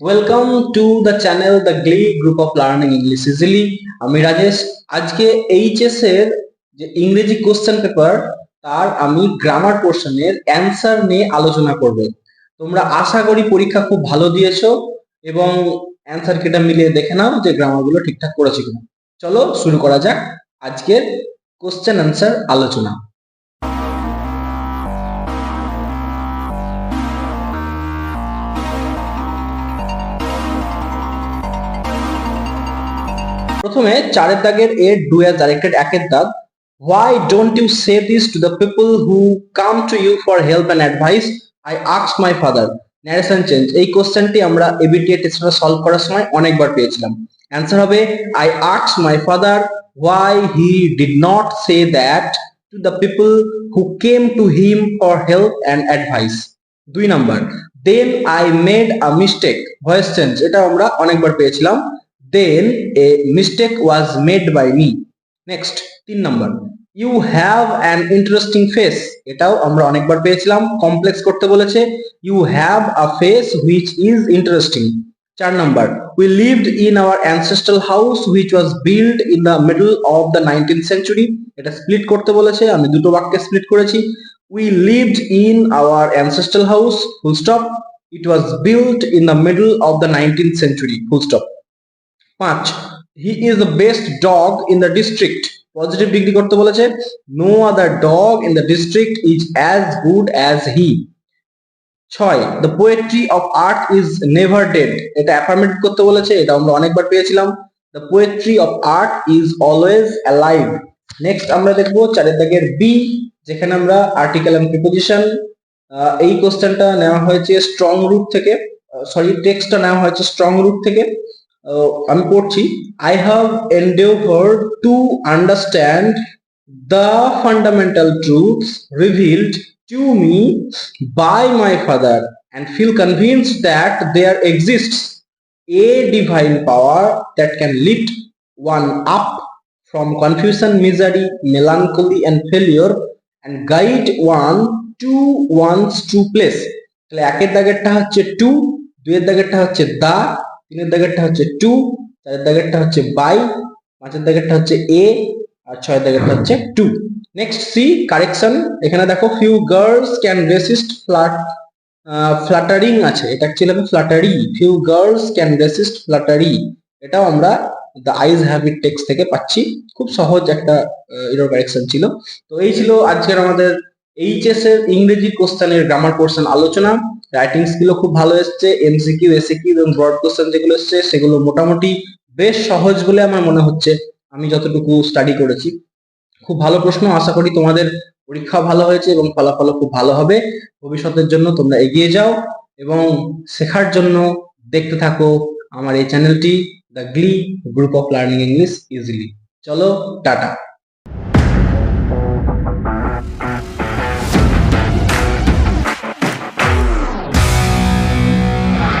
Welcome to the channel the glee group of learning English easily আমি রাজেশ। আজকে HS এর যে ইংরেজি কোশ্চেন পেপার তার আমি গ্রামার পোর্শনের অ্যান্সার নিয়ে আলোচনা করব। তোমরা আশা করি পরীক্ষা খুব ভালো দিয়েছ এবং অ্যান্সার কেটা মিলিয়ে দেখে নাও যে গ্রামারগুলো ঠিকঠাক করেছে কিনা। চলো শুরু করা যাক আজকের কোশ্চেন অ্যান্সার আলোচনা। প্রথমে চারের দাগের এ ডু অ্যাজ ডাইরেক্টেড একের দাগ। Why don't you say this to the people who come to you for help and advice I আক্স my father narration change এই কোশ্চেনটি আমরা এবিটিএ টেস্টটা সলভ করার সময় অনেকবার পেয়েছিলাম। অ্যান্সার হবে I আক্স my father why he did not say that to the people who came to him for help and advice দুই number. Then I made a mistake voice change এটা আমরা অনেকবার পেয়েছিলাম। Then a mistake was made by me next তিন number you have an interesting face এটাও আমরা অনেকবার পেয়েছিলাম কমপ্লেক্স করতে বলেছে। You have a face which is interesting চার number we lived in our ancestral house which was build in the middle of the nineteen century এটা split করতে বলেছে, আমি দুটো বাক্যে স্প্লিট করেছি। We lived in our ancestral house full stop it was build in the middle of the nineteen century full stop পাঁচ he is the best dog in the district positive degree করতে বলেছে no other dog in the district is as good as he ছয় the poetry of art is never dead এটা affirmative করতে বলেছে, এটা আমরা অনেকবার পেয়েছিলাম। The poetry of art is always alive next আমরা দেখব চারের দাগের বি যেখানে আমরা আর্টিকেল অ্যান্ড প্রিপোজিশন এই কোশ্চেনটা নেওয়া হয়েছে স্ট্রং রুট থেকে সরি টেক্সটটা নেওয়া হয়েছে স্ট্রং রুট থেকে। আমি পড়ছি I have endeavour to understand the fundamental truths revealed to me by my father and feel convinced that there exists a divine power that can lift one up from confusion, misery, melancholy, and failure and guide one to one's true place. তাহলে একের দাগেরটা হচ্ছে two দুইয়ের দাগেরটা হচ্ছে দা তিনের দাগেরটা হচ্ছে two চারের দাগেরটা হচ্ছে by পাঁচের দাগেরটা হচ্ছে এ আর ছয়ের দাগেরটা হচ্ছে টু নেক্সট সি কারেকশন এখানে দেখো few girls can resist flat flattering আছে। এটা অ্যাকচুয়ালি হবে flattery few girls can resist flattery এটাও আমরা দ্য আইজ হ্যাবিট টেক্সট থেকে পাচ্ছি। খুব সহজ একটা এরর কারেকশন ছিল। তো এই ছিল আজকের আমাদের এইচএস এর ইংরেজি কোশ্চেনের গ্রামার পোর্শন আলোচনা। রাইটিং স্কিলও খুব ভালো এসছে এমসিকিউ এসিকিউ এবং ব্রড কোশ্চেন যেগুলো এসছে, সেগুলো মোটামুটি বেশ সহজ বলে আমার মনে হচ্ছে। আমি যতটুকু স্টাডি করেছি। খুব ভালো প্রশ্ন, আশা করি তোমাদের পরীক্ষা ভালো হয়েছে এবং ফলাফলও খুব ভালো হবে। ভবিষ্যতের জন্য তোমরা এগিয়ে যাও এবং শেখার জন্য দেখতে থাকো আমার এই চ্যানেলটি the glee group of learning English easily চলো, টাটা।